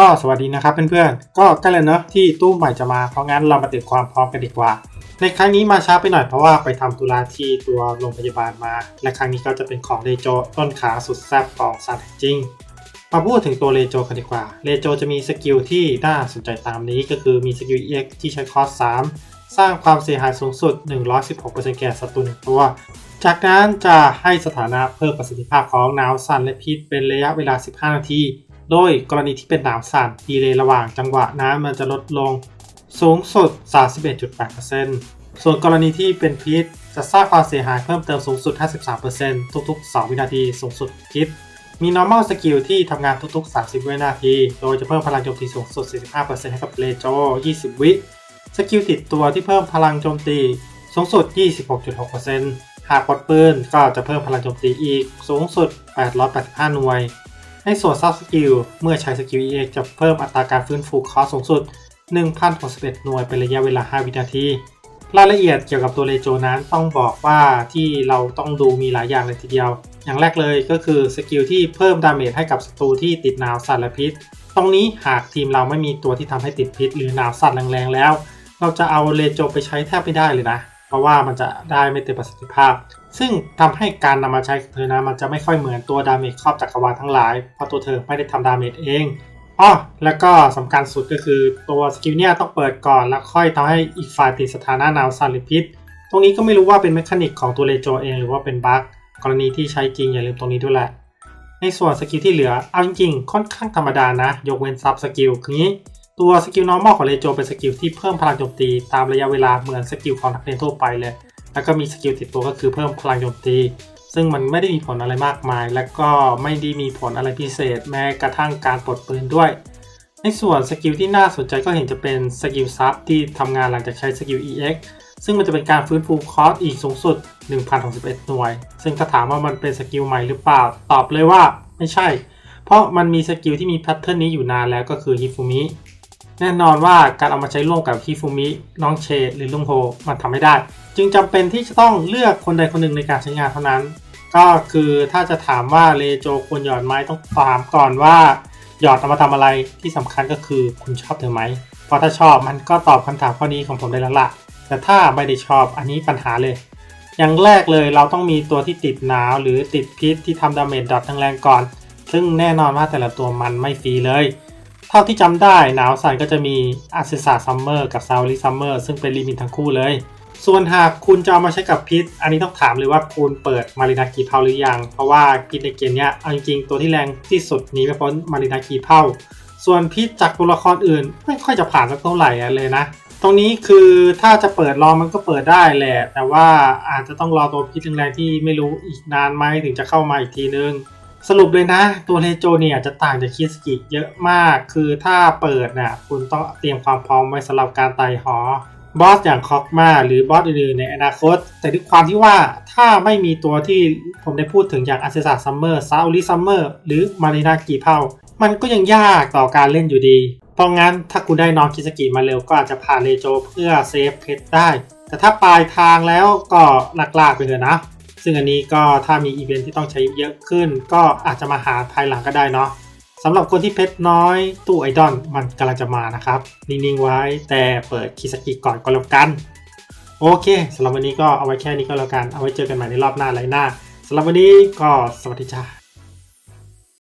ก็สวัสดีนะครับเพื่อนๆ ก็ใกล้แล้วเนอะที่ตู้ใหม่จะมาเพราะงั้นเรามาเตรียมความพร้อมกันดีกว่า ในครั้งนี้มาช้าไปหน่อยเพราะว่าไปทำตุลาที่ตัวโรงพยาบาลมา และครั้งนี้ก็จะเป็นของเลโจต้นขาสุดแซ่บของซานจริงมาพูดถึงตัวเลโจกันดีกว่า เลโจจะมีสกิลที่น่าสนใจตามนี้ก็คือมีสกิล EX ที่ใช้คอส3สร้างความเสียหายสูงสุด 116%แก่ศัตรูหนึ่งตัว จากนั้นจะให้สถานะเพิ่มประสิทธิภาพของหนาวสั่นและพิษเป็นระยะเวลา 15 นาที โดยกรณีที่เป็นหนาวสั่นดีเลย์ระหว่างจังหวะน้ำมันจะลดลงสูงสุด 31.8%ส่วนกรณีที่เป็นพิษจะสร้างความเสียหายเพิ่มเติมสูงสุด 53%ทุก ๆ 2 วินาทีสูงสุดพิษ มี normal skill ที่ทำงานทุก ๆ 30 วินาที โดยจะเพิ่มพลังโจมตีสูงสุด 45%ให้กับเลโจ 20 วิ สกิลติดตัวที่เพิ่มพลังโจมตีสูงสุด 26.6%หากปลดปืนก็จะเพิ่มพลังโจมตีอีกสูงสุด 885 หน่วย ในส่วนซับสกิลเมื่อใช้สกิล EX จะเพิ่มอัตราการฟื้นฟูคอสสูงสุด 1,061 หน่วยเป็นระยะเวลา 5 วินาที รายละเอียดเกี่ยวกับตัวเลโจนั้นต้องบอกว่าที่เราต้องดูมีหลายอย่างเลยทีเดียว อย่างแรกเลยก็คือสกิลที่เพิ่มดาเมจให้กับศัตรูที่ติดหนาวสั่นและพิษ ตรงนี้หากทีมเราไม่มีตัวที่ทำให้ติดพิษ หรือหนาวสั่นแรงๆแล้ว เราจะเอาเลโจไปใช้แทบไม่ได้เลยนะ เพราะว่ามันจะได้ไม่เต็มประสิทธิภาพ ซึ่งทำให้การนำมาใช้ของเธอนะมันจะไม่ค่อยเหมือนตัวดาเมจครอบจักรวาลทั้งหลาย เพราะตัวเธอไม่ได้ทำดาเมจเองอ๋อแล้วก็สำคัญสุดก็คือตัวสกิลเนี่ยต้องเปิดก่อนแล้วค่อยทำให้อีกฝ่ายติดสถานะหนาวสั่นหรือพิษตรงนี้ก็ไม่รู้ว่าเป็นเมคานิกของตัวเลโจเองหรือว่าเป็นบั๊กกรณีที่ใช้จริงอย่าลืมตรงนี้ด้วยแหละในส่วนสกิลที่เหลือ เอาจริงๆ ค่อนข้างธรรมดานะ ยกเว้นซับสกิล คืองี้ ตัวสกิล normal ของเลโจเป็นสกิลที่เพิ่มพลังโจมตีตามระยะเวลาเหมือนสกิลของนักเรียนทั่วไปเลย แล้วก็มีสกิลติดตัวก็คือเพิ่มพลังโจมตี ซึ่งมันไม่ได้มีผลอะไรมากมาย และก็ไม่ได้มีผลอะไรพิเศษ แม้กระทั่งการปลดปืนด้วย ในส่วนสกิลที่น่าสนใจก็เห็นจะเป็นสกิลซับที่ทำงานหลังจากใช้สกิล EX ซึ่งมันจะเป็นการฟื้นฟูคอสอีกสูงสุด 1,061 หน่วย ซึ่งถ้าถามว่ามันเป็นสกิลใหม่หรือเปล่า ตอบเลยว่าไม่ใช่ เพราะมันมีสกิลที่มีแพทเทิร์นนี้อยู่นานแล้วก็คือฮิฟูมิ แน่นอนว่าการเอามาใช้ร่วมกับฮิฟูมิน้องเชดหรือลุงโฮมันทำไม่ได้ จึงจำเป็นที่จะต้องเลือกคนใดคนหนึ่งในการใช้งานเท่านั้น ก็คือถ้าจะถามว่าเลโจควรหยอดไหมต้องถามก่อนว่า หยอดเอามาทำอะไรที่สำคัญก็คือคุณชอบเธอไหมเพราะถ้าชอบมันก็ตอบคำถามข้อนี้ของผมได้แล้วล่ะ แต่ถ้าไม่ได้ชอบอันนี้ปัญหาเลย อย่างแรกเลยเราต้องมีตัวที่ติดหนาวหรือติดพิษที่ทำดาเมจดอทแรงๆก่อน ซึ่งแน่นอนว่าแต่ละตัวมันไม่ฟรีเลย เท่าที่จำได้หนาวสั่นก็จะมีอาซิสาซัมเมอร์กับซาวลิซัมเมอร์ซึ่งเป็นลิมิตทั้งคู่เลย ส่วนหากคุณจะเอามาใช้กับพิษ อันนี้ต้องถามเลยว่าคุณเปิดมารินากีเพาหรือยัง เพราะว่าพิษในเกมนี้เอาจริงๆตัวที่แรงที่สุดหนีไม่พ้นมารินากีเพาส่วนพิษจากตัวละครอื่น ไม่ค่อยจะผ่านสักเท่าไหร่เลยนะ ตรงนี้คือถ้าจะเปิดรอมันก็เปิดได้แหละ แต่ว่าอาจจะต้องรอตัวพิษแรงๆที่ไม่รู้อีกนานไหมถึงจะเข้ามาอีกทีนึง สรุปเลยนะ ตัวเลโจเนี่ยจะต่างจากคิสกิเยอะมาก คือถ้าเปิดน่ะคุณต้องเตรียมความพร้อมไว้สำหรับการไต่หอบอสอย่างคอกมาหรือบอสอื่นๆในอนาคต แต่ด้วยความที่ว่าถ้าไม่มีตัวที่ผมได้พูดถึงอย่างอาเซซาซัมเมอร์ซาอุลิซัมเมอร์หรือมารีนากีเพามันก็ยังยากต่อการเล่นอยู่ดี เพราะงั้นถ้าคุณได้น้องคิสกิมาเร็วก็อาจจะผ่านเลโจเพื่อเซฟเพชรได้ แต่ถ้าปลายทางแล้วก็หลากๆไปเถอะนะ ซึ่งอันนี้ก็ถ้ามีอีเวนท์ที่ต้องใช้เยอะขึ้น ก็อาจจะมาหาภายหลังก็ได้เนาะสำหรับคนที่เพชรน้อยตู้ไอดอลมันกำลังจะมานะครับ นิ่งๆไว้แต่เปิดคิสกิก่อนก็แล้วกัน โอเคสำหรับวันนี้ก็เอาไว้แค่นี้ก็แล้วกัน เอาไว้เจอกันใหม่ในรอบหน้าไรหน้าสำหรับวันนี้ก็สวัสดีจ้า